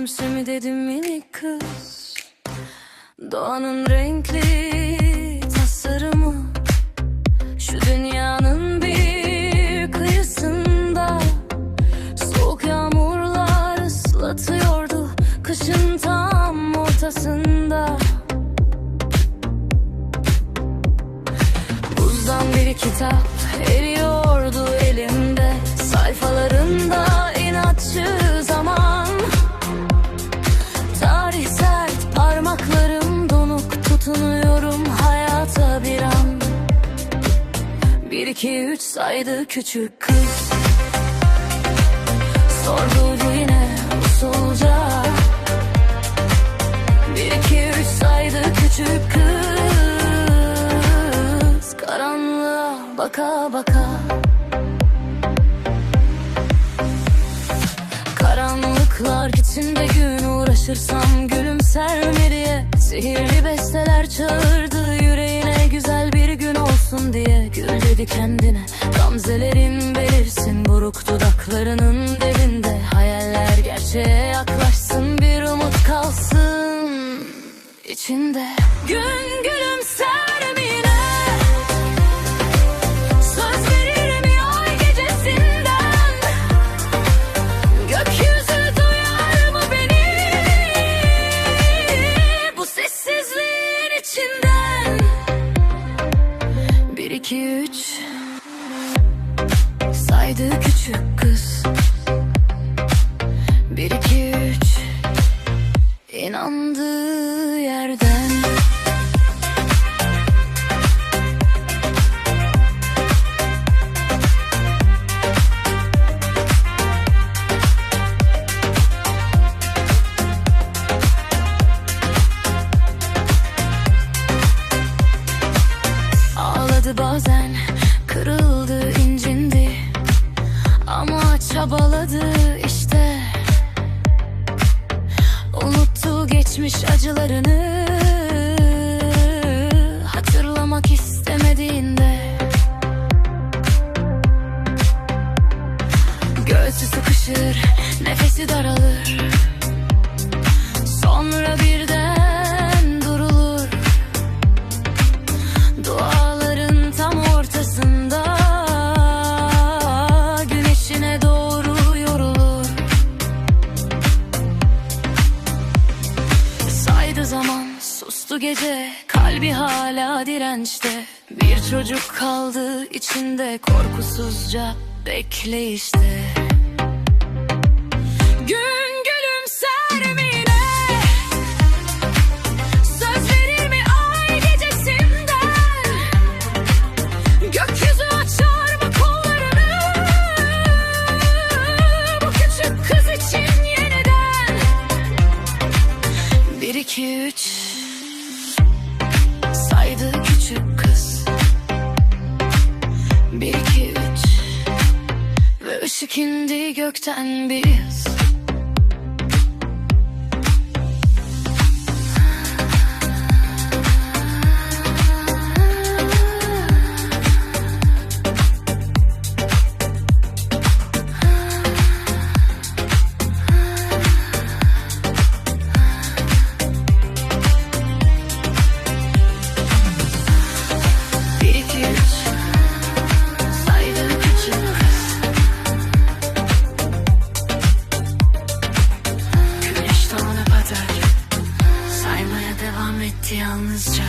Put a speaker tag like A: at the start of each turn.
A: gülümse mi dedim minik kız? Doğanın renkli tasarımı Şu dünyanın bir kıyısında. Soğuk yağmurlar ıslatıyordu Kışın tam ortasında. Buzdan bir kitap eriyordu iki üç saydı küçük kız. Sordu yine usulca. Bir iki üç saydı küçük kız. Karanlığa baka baka. Karanlıklar içinde gün uğraşırsam gülümser mi diye Sihirli besteler çağırdı yüreğine dedi kendine gamzelerin belirsin. Buruk dudaklarının dibinde Hayaller gerçeğe yaklaşsın. Bir umut kalsın içinde. Gün gülümser Saydı küçük kız. Bir iki üç. İnandığı yerden. Ağladı bazen çabaladı işte. Unuttu geçmiş acılarını. Hatırlamak istemediğinde. Göğsü sıkışır nefesi daralır zaman sustu gece Kalbi hala dirençte. Bir çocuk kaldı içinde Korkusuzca bekleyişte Ve ışık indi gökten bir yaz yalnızca